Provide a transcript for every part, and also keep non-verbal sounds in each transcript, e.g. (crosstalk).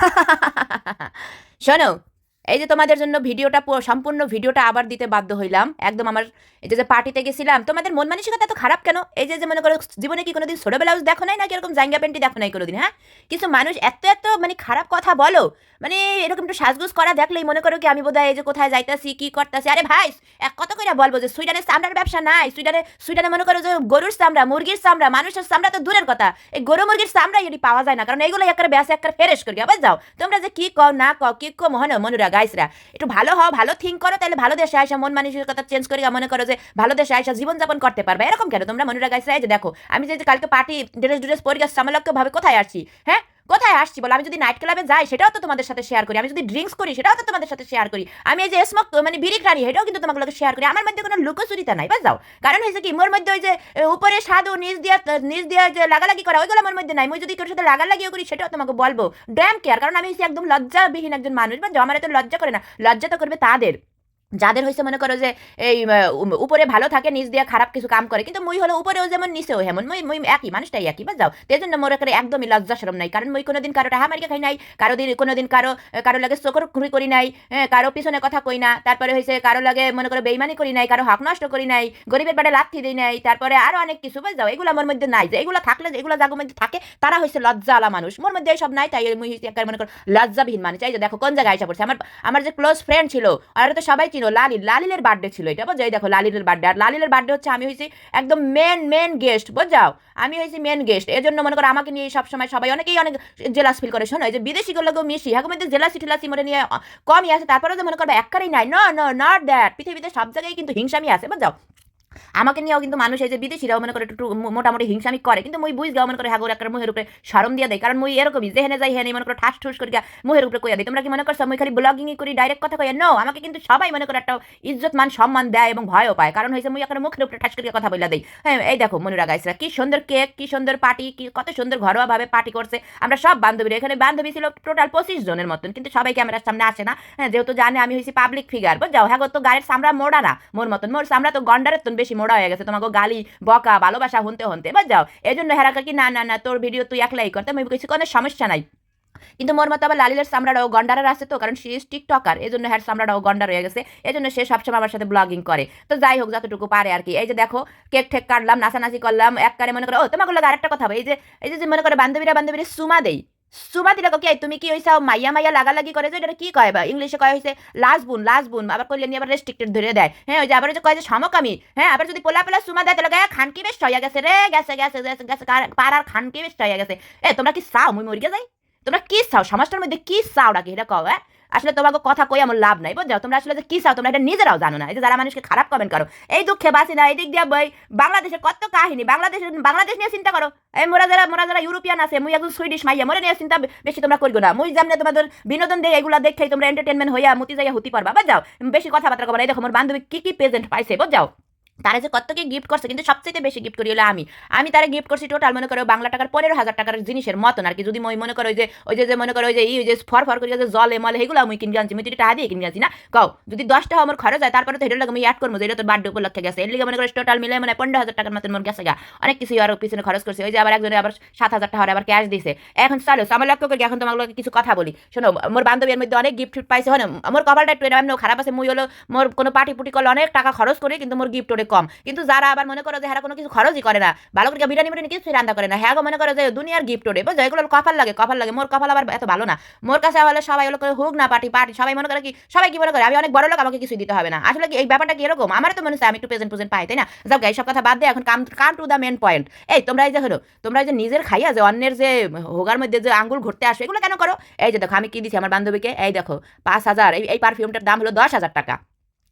(laughs) শোনো এই যে তোমাদের জন্য ভিডিওটা সম্পূর্ণ ভিডিওটা আবার দিতে বাধ্য হইলাম। একদম আমার এই যে পার্টিতে গেছিলাম, তোমাদের মন মানসিকতা এত খারাপ কেন? এই যে যে মনে করো জীবনে কি কোনোদিন ছোট ব্লাউজ দেখো নাই নাকি এরকম জাঙ্গা প্যান্টি দেখো নাই কোনোদিন হ্যাঁ? কিছু মানুষ এত এত মানে খারাপ কথা বলো মানে এরকম একটু সাজগুজ করা দেখলেই মনে করো কি আমি বোধহয় এই যে কোথায় যাইতাছি, কি করতেছি? আরে ভাই, এক কত করে বলব যে সুইডানের চামড়ার ব্যবসা নাই। সুইডানে সুইডানে মনে করো যে গরুর চামড়া, মুরগির চামড়া, মানুষের চামড়া তো দূরের কথা। এই গরু, মুরগির চামড়া এটি পাওয়া যায় না, কারণ এইগুলো একবার ব্যাস একবার ফেরেস করি আবার যাও? তোমরা যে কি কও না কও, কি কো মহন মনুরা গাইসরা একটু ভালো হও, ভালো থিঙ্ক করো, তাহলে ভালো দেশে আসা মন মানসিকতা চেঞ্জ করি মনে করো যে ভালো দেশে আসা জীবনযাপন করতে পারবে। এরকম কেন? তোমরা মনুরা গাইসরা যে দেখো, আমি যে কালকে পার্টি ড্রেস ড্রেস পরে গেছি ভাবে কোথায় আসছি হ্যাঁ? কোথায় আসছি বলো? আমি যদি নাইট ক্লাবে যাই, সেটাও তো তোমাদের সাথে শেয়ার করি। আমি যদি ড্রিঙ্কস করি, সেটাও তো তোমাদের সাথে শেয়ার করি। আমি এই যে স্মোক মানে বিড়ি খানি, সেটাও কিন্তু তোমাকে শেয়ার করি। আমার মধ্যে কোনো লুকোচুরিতা নাই বাস যাও কারণ হয়েছে কি, মোর মধ্যে ওই যে উপরে সাধু নিজ দিয়া নিজ দিয়া যে লাগালাগি করা, ওইগুলো আমার মধ্যে নাই। মই যদি কারোর সাথে লাগালাগিও করি, সেটাও তোমাকে বলব। ড্যাম কেয়ার কারণ আমি হচ্ছে একদম লজ্জাবিহীন একজন মানুষ বা আমার এত লজ্জা করে না। লজ্জা তো করবে তাদের। যাদের হয়েছে মনে করো যে এই উপরে ভালো থাকে নিচ দিয়ে খারাপ কিছু কাম করে কিন্তু মুই হলো উপরেও যেমন নিচেও হেমন। মুই মুই একই মানুষটাই একই বা যাও। সেই জন্য মোর এখানে একদমই লজ্জা সরম নাই। কারণ মুই কোনোদিন কারও টাহা মারিকে খাই নাই কারও দিন কোনোদিন কারও কারও লাগে চোখর খুঁড়ি করি নাই হ্যাঁ, কারও পিছনে কথা কই না তারপরে হয়েছে কারও লাগে মনে করো বেইমানি করি নাই কারও হক নষ্ট করি নাই গরিবের বাড়ি লাথি দিই নাই তারপরে আরও অনেক কিছু বা যাও। এগুলো আমার মধ্যে নাই যে এগুলো থাকলে এগুলো জাগো মধ্যে থাকে তারা হয়েছে লজ্জাওয়ালা মানুষ। মোর মধ্যে এইসব নাই তাই মুই মনে করো লজ্জাবিহীন মানুষ। এই যে দেখো কোন জায়গায় এসে পড়ছে? আমার আমার যে ক্লোজ ফ্রেন্ড ছিল আর তো সবাই চিনো লালিল লালিলের বার্থডে ছিল এটা বুঝাই দেখো, লালিলের বার্থডে আর লালিলের বার্থডে হচ্ছে, আমি হয়েছি একদম মেন মেন গেস্ট বোঝাও আমি হয়েছি মেন গেস্ট এই জন্য মনে করো আমাকে নিয়ে সবসময় সবাই অনেকেই অনেক জেলাস ফিল করে। শোনো, এই যে বিদেশি গুলোকেও মিশি হ্যাঁ মধ্যে জেলাসি ঠেলাসি মনে নিয়ে কমই আছে। তারপরে মনে করব এক নাই। নো নো নট দ্যাট পৃথিবীতে সব জায়গায় কিন্তু হিংসামি আছে বুঝাও আমাকে নিয়েও কিন্তু মানুষ এই যে বিদেশিরাও মনে করে একটু মোটামুটি হিংসামি করে। কিন্তু মুই বুঝ গাও মনে করে হাগর একটা মুহের উপরে সরম দিয়ে দেয়। কারণ মুই এরকমই, যেহেনে যাই হেনে মনে করে ঠাস ঠুস করে মুহের উপরে কইয়া দিই তোমরা কি মনে করছ, মুই খালি ব্লগিংই করি ডাইরেক্ট কথা কইয়া? নো আমাকে কিন্তু সবাই মনে করে একটা ইজ্জত, মান, সম্মান দেয় এবং ভয়ও পায়। কারণ হয়েছে মুই একটা মুখের উপরে ঠাস করে কথা বলে দেয় হ্যাঁ এই দেখো, মনুরা গাইসরা, কি সুন্দর কেক, কি সুন্দর পার্টি, কি কত সুন্দর ঘরোয়া ভাবে পার্টি করছে। আমরা সব বান্ধবীরা, এখানে বান্ধবী ছিল টোটাল পঁচিশ জনের মতন, কিন্তু সবাই ক্যামেরার সামনে আসে না। হ্যাঁ যেহেতু জানে আমি হয়েছি পাবলিক ফিগার যাও হ্যাঁ তো গায়ের সামরা মোড়া না, মোর মতন, মোর সামরা তো গন্ডারের বেশি মোড়া হয়ে গেছে, তোমাকে গালি, বকা, ভালোবাসা হনতে হনতে বা যাও এই জন্য হেরাকা কি, না না না, তোর ভিডিও তুই একলাই করতে আমি কিছু কোনো সমস্যা নাই। কিন্তু মোর মতো আবার লালিলের সামরাটাও গন্ডারের আছে তো, কারণ সে টিকটকার এই জন্য হ্যার সামরাটাও গন্ডার হয়ে গেছে। এই জন্য সে সবসময় আমার সাথে ব্লগিং করে। তো যাই হোক, যতটুকু পারে আর কি। এই যে দেখো কেক ঠেক কাটলাম, নাচানাচি করলাম, এক কারে মনে করো, ও, তোমাকে লাগে আরেকটা কথা হবে এই যে এই যে মনে করে, বান্ধবীরা বান্ধবীরা সুমা দেই দিলে কি, তুমি কি হইছাও? মাইয়া মাইয়া লাগালাগি করে যে, এটা কি কয় বা? ইংলিশে কয় হয়েছে লাস বুন লাস বুন। আবার করলে নিয়ে আবার রেস্ট্রিক্টেড ধরে দেয়। হ্যাঁ ওই যে আবার যে কয় যে, সমকামী। হ্যাঁ আবার যদি পোলা পোলা সুমা দেয়, তাহলে গায়ে খানকি বেশ হয়ে গেছে রে, গেছে গেছে গেছে গেছে পাড়ার খানকি বেশ হয়ে গেছে। এ, তোমরা কি চাও? মুই মরিয়া যাই। তোমরা কি চাও? সমাজটার মধ্যে কি চাও? নাকি এটা কও হ্যাঁ? আসলে তোমাকে কথা কই আমার লাভ নাই, বুঝছ? তোমরা আসলে কি চাও, তোমরা এটা নিজেরাও জানো না। এই যে যারা মানুষকে খারাপ কমেন্ট করো, এই দুঃখে বাসি না, এই দিক দিয়ে বই, বাংলাদেশের কত কাহিনী, বাংলাদেশের, বাংলাদেশ নিয়ে চিন্তা করো। এই মোরা যারা মোরা যারা ইউরোপিয়ান আছে, মুই একজন সুইডিশ মাইয়া, মোরা নিয়ে চিন্তা বেশি তোমরা করব না। মুই যেমন তোমাদের বিনোদন দেয় এগুলা দেখেই তোমরা এন্টারটেনমেন্ট হইয়া মুতি যাইয়া হতি পারবা বা যাও বেশি কথাবার্তা কবার এই দেখো, মোর বান্ধবী কি কি প্রেজেন্ট পাইছে বুঝাও তারা যে কত কি গিফট করছে, কিন্তু সবচেয়ে বেশি গিফট করি হলো আমি। আমি তারা গিফট করছি টোটাল মনে করো, বাংলা টাকার পনেরো হাজার টাকার জিনিসের মতন আর কি। যদি মই মনে করো যে, ওই যে মনে করো যে ই ওই যে ফর ফর করে যে জলে মলে এগুলো আমি কিনে আনছি। আমি তুই টাকা দিয়ে কিনে আনছি না? কও, যদি দশটা আমার খরচ হয়, তারপরে তো হেঁটে লাগে আমি অ্যাড করব এটা তো বার্থডে উপলক্ষে গেছে। এর লিগে মনে করো টোটাল মিলে মানে পনেরো হাজার টাকার মতন মোর গেছে গা। অনেক কিছু আর পিছনে খরচ করছে। ওই যে আবার একজনে আবার সাত হাজার টাকা আবার ক্যাশ দিছে। এখন চলো আমার লক্ষ্য করি, এখন তোমার কিছু কথা বলি। শোনো, মোর বান্ধবীর মধ্যে অনেক গিফট ফিফট পাইছে। হন আমার কপালটা একটু এরকম খারাপ আছে। মুই হলো, মোর কোনো পার্টি পুটি করলে অনেক টাকা খরচ করি, কিন্তু মোর গিফট কম। কিন্তু যারা আবার মনে করো যে হ্যাঁ কোনো কিছু খরচই করে না ভালো করে বিরিয়ানি বিরিয়ানি কিছু রান্না করে না হ্যাঁ মনে করো যে দুনিয়ার গিফট ওরে। বুঝছ? এগুলো কপাল লাগে কপাল লাগে। মোর কপাল আবার এত ভালো না। মোর কাছে হলে সবাই হলো করে হোক না পার্টি পার্টি। সবাই মনে করে কি, সবাই কি মনে করে, আমি অনেক বড় লোক, আমাকে কিছু দিতে হবে না। আসলে কি এই ব্যাপারটা কি এরকম? আমার তো মনে হচ্ছে আমি একটু প্রেজেন্ট প্রেজেন্ট পাই, তাই না? যাও এইসব কথা বাদ দিয়ে এখন come come to the main point এই তোমরা এই যে হলো, তোমরা যে নিজের খাইয়া যে অন্যের যে হোগার মধ্যে যে আঙ্গুল ঘুরতে আসে এগুলো কেন করো? এই যে দেখো, আমি কি দিচ্ছি আমার বান্ধবীকে? এই দেখো, পাঁচ হাজার, এই পারফিউমটার দাম হলো দশ হাজার টাকা।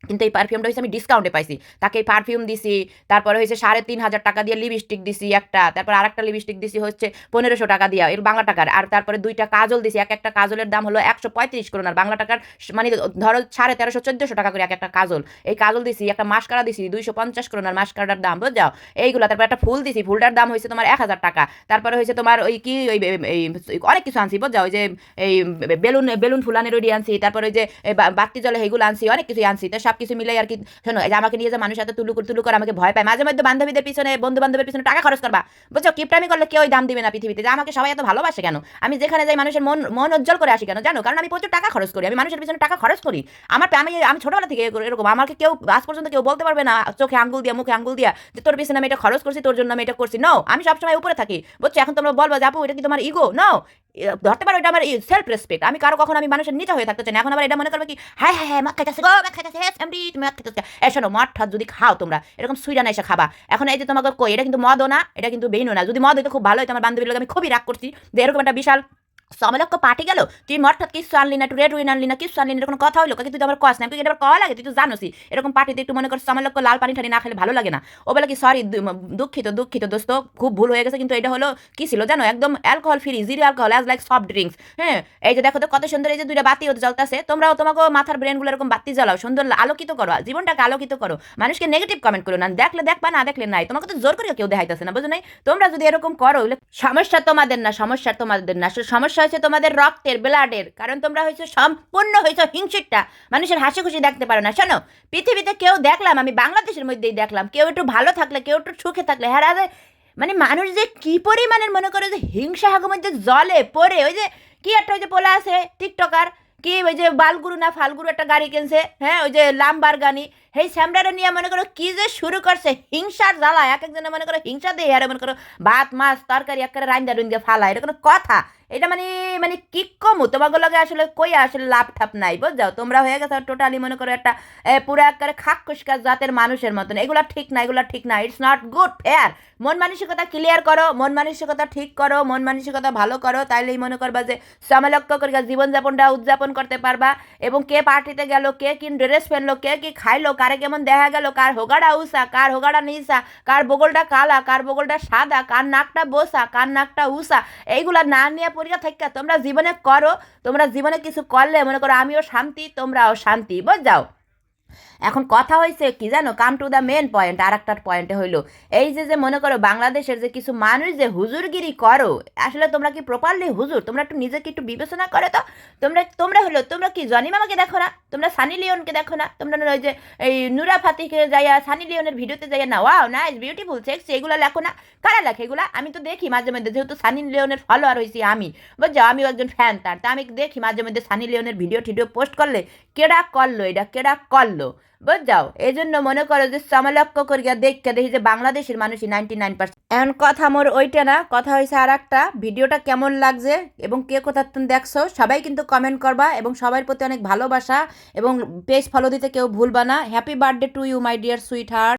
কিন্তু এই পারফিউমটা হচ্ছে আমি ডিসকাউন্টে পাইছি। তাকে এই পারফিউম দিছি, তারপরে হয়েছে সাড়ে তিন হাজার টাকা দিয়ে লিপস্টিক দিছি একটা, তারপর আরেকটা লিপস্টিক দিছি হচ্ছে পনেরোশো টাকা দিয়ে, এর বাংলা টাকার। আর তারপরে দুইটা কাজল দিছি, এক একটা কাজলের দাম হলো একশো পঁয়ত্রিশ করুন আর বাংলা টাকার মানে ধরো সাড়ে তেরোশো, চোদ্দোশো টাকা করে এক একটা কাজল। এই কাজল দিছি, একটা মাস্কারা দিছি, দুইশো পঞ্চাশ করুন আর মাস্কারার দাম বুঝাও এইগুলো, তারপর একটা ফুল দিছি, ফুলটার দাম হয়েছে তোমার এক হাজার টাকা। তারপরে হয়েছে তোমার ওই কি, ওই অনেক কিছু আনছি বুঝাও ওই যে, এই বেলুন বেলুন ফুলানের ওই আনছি, তারপরে ওই যে বাতি জলে এইগুলো আনছি, অনেক কিছু আনছি। তো সব কিছু মিলে আর কি, শোনো, এই যে আমাকে নিয়ে যে মানুষ এত তুলু তুলু করে, আমাকে ভয় পায়। মাঝে মধ্যে বান্ধবীদের পিছনে বন্ধু বান্ধবের পিছনে টাকা খরচ করবা। বুঝছ? কিপটামি করলে কেউই দাম দিবে না পৃথিবীতে। যে আমাকে সবাই এত ভালোবাসে কেন? আমি যেখানে যাই মানুষের মন মন উজ্জ্বল করে আসি কেন? জানো? কারণ আমি প্রচুর টাকা খরচ করি। আমি মানুষের পিছনে টাকা খরচ করি। আমার আমি আমি ছোটবেলা থেকে এরকম আমাকে কেউ আজ পর্যন্ত কেউ বলতে পারবে না, চোখে আঙ্গুল দিয়া, মুখে আঙ্গুল দিয়া, যে তোর পিছনে আমি এটা খরচ করছি, তোর জন্য আমি এটা করছি। নো আমি সবসময় উপরে থাকি। বুঝছ? এখন তোমরা বলব যে, আপু, এটা কি তোমার ইগো নো ধরতে পারো, এটা আমার সেলফ রেসপেক্ট আমি কারও কখন, আমি মানুষের নিচে হয়ে থাকতে চাই না। এখন আবার এটা মনে করবে কি হ্যাঁ হ্যাঁ হ্যাঁ মদ খাইতেছে গো মদ খাইতেছে হ্যাঁ তুমি মদ খাইতেছে মদ ঠদ যদি খাও তোমরা, এরকম সুইডান এসে খাবা। এখন এই যে তোমাকে কই, এটা কিন্তু মদও না, এটা কিন্তু বেইনও না। যদি মদ হইতো, খুব ভালো হইতো। আমার বান্ধবীর লোক আমি খুবই রাগ করছি যে এরকম একটা বিশাল সমলক্ষ পার্টি গেল, তুই মঠত কিছু আনলি না রেড উইন আনলি না কিছু আনলি না কথা হইল কাকে তুই আমার কস না এটা আবার লাগে তুই তো জানোসি এরকম পার্টিতে একটু মনে কর, সমলক্ষ লাল পানি ঠানি না খেলে ভালো লাগে না। ও বলে কি সরি দুঃখিত দুঃখিত দোস্ত, খুব ভুল হয়ে গেছে, কিন্তু এটা হলো কি ছিল জানো, একদম alcohol free zero alcohol as like soft drinks হ্যাঁ? এই যে দেখো তো, কত সুন্দর এই যে দুইটা বাতি জ্বলতেছে, তোমরাও তোমাকে মাথার ব্রেনগুলো এরকম বাতি জ্বালাও, সুন্দর আলোকিত করো জীবনটাকে আলোকিত করো। মানুষকে নেগেটিভ কমেন্ট করো না, দেখলে দেখবা, না দেখলে নাই। তোমাকে তো জোর করে কেউ দেখাইতেছে না, বুঝো নাই? তোমরা যদি এরকম করো সমস্যা তোমাদের না, সমস্যা তোমাদের না সমস্যা হচ্ছে তোমাদের রক্তের ব্লাডের কারণ তোমরা হয়েছে সম্পূর্ণ হয়েছে হিংসিটটা মানুষের হাসি খুশি দেখতে পারো না। শোনো, পৃথিবীতে কেউ দেখলাম, আমি বাংলাদেশের মধ্যেই দেখলাম, কেউ একটু ভালো থাকলে, কেউ একটু সুখে থাকলে হ্যাঁ মানে মানুষ যে কি পরিমাণের মনে করো যে হিংসা হাগের মধ্যে জলে পড়ে, ওই যে কি একটা ওই যে পোলা আছে, টিকটকার, কি ওই যে বালগুরু না ফালগুরু একটা গাড়ি কিনছে হ্যাঁ ওই যে লাম্বার গানি সেই স্যামরারে নিয়ে মনে করো কি যে শুরু করছে, হিংসার জ্বালা, এক একজনে মনে করো হিংসা দিয়ে, আর মনে করো ভাত, মাছ, তরকারি একেবারে রান্দা রুন্দা ফালা, এটা কোনো কথা। এটা মানে মানে কি কমু? তোমাকে লগে আসলে কই আসলে লাভ ঠাপ নাই বুঝাও তোমরা হয়ে গেছো টোটালি মনে করো একটা পুরো একেবারে খাক খুশকার জাতের মানুষের মতন। এগুলো ঠিক না, এগুলো ঠিক না ইটস নট গুড ফেয়ার মন মানসিকতা ক্লিয়ার করো, মন মানসিকতা ঠিক করো, মন মানসিকতা ভালো করো, তাইলেই মনে করবা যে সমলক্ষ করে জীবনযাপনটা উদযাপন করতে পারবা। এবং কে পার্টিতে গেল, কে কি ড্রেস ফেলল কে কি খাইলো, কারে কেমন দেখা গেল, কার হোগাড়া উষা, কার হোগাড়া নিসা কার বগলটা কালা, কার বগলটা সাদা, কার নাকটা বসা, কার নাকটা উষা, এইগুলা না নিয়ে পরিয়া থাকা তোমরা জীবনে করো, তোমরা জীবনে কিছু করলে মনে করো আমিও শান্তি, তোমরাও শান্তি, বুঝাও। এখন কথা হয়েছে, কি জানো? Come to the main point আর একটা পয়েন্টে হইল। এই যে যে মনে করো বাংলাদেশের যে কিছু মানুষ যে হুজুরগিরি করো, আসলে তোমরা কি প্রপারলি হুজুর? তোমরা একটু নিজেকে একটু বিবেচনা করো তো। তোমরা তোমরা হলো, তোমরা কি জনি মামাকে দেখো না? তোমরা সানি লিওনকে দেখো না? তোমরা ওই যে, এই নুরা ফাতিকে যাইয়া সানি লিওনের ভিডিওতে যাইয়া, না ওয়াও না নাইস বিউটিফুল সেক্সি এগুলো লেখো না। কারা লেখে এগুলা? আমি তো দেখি মাঝে মধ্যে, যেহেতু সানি লিওনের ফলোয়ার হয়েছি আমি। বুঝছ? আমিও একজন ফ্যান তার। তা আমি দেখি মাঝে মধ্যে সানি লিওনের ভিডিও টিডিও পোস্ট করলে কেডা করল এটা? কেডা করল? বুঝাও এই জন্য মনে করো যে সমলক্ষ করিয়া দেখতে দেখি যে বাংলাদেশের মানুষই নাইনটি নাইন পার্সেন্ট এখন কথা মোর ওইটা না, কথা হয়েছে আর একটা ভিডিওটা কেমন লাগছে এবং কে কোথা তুমি দেখছ, সবাই কিন্তু কমেন্ট করবা এবং সবার প্রতি অনেক ভালোবাসা এবং পেজ ফলো দিতে কেউ ভুলবা না। Happy birthday to you my dear sweetheart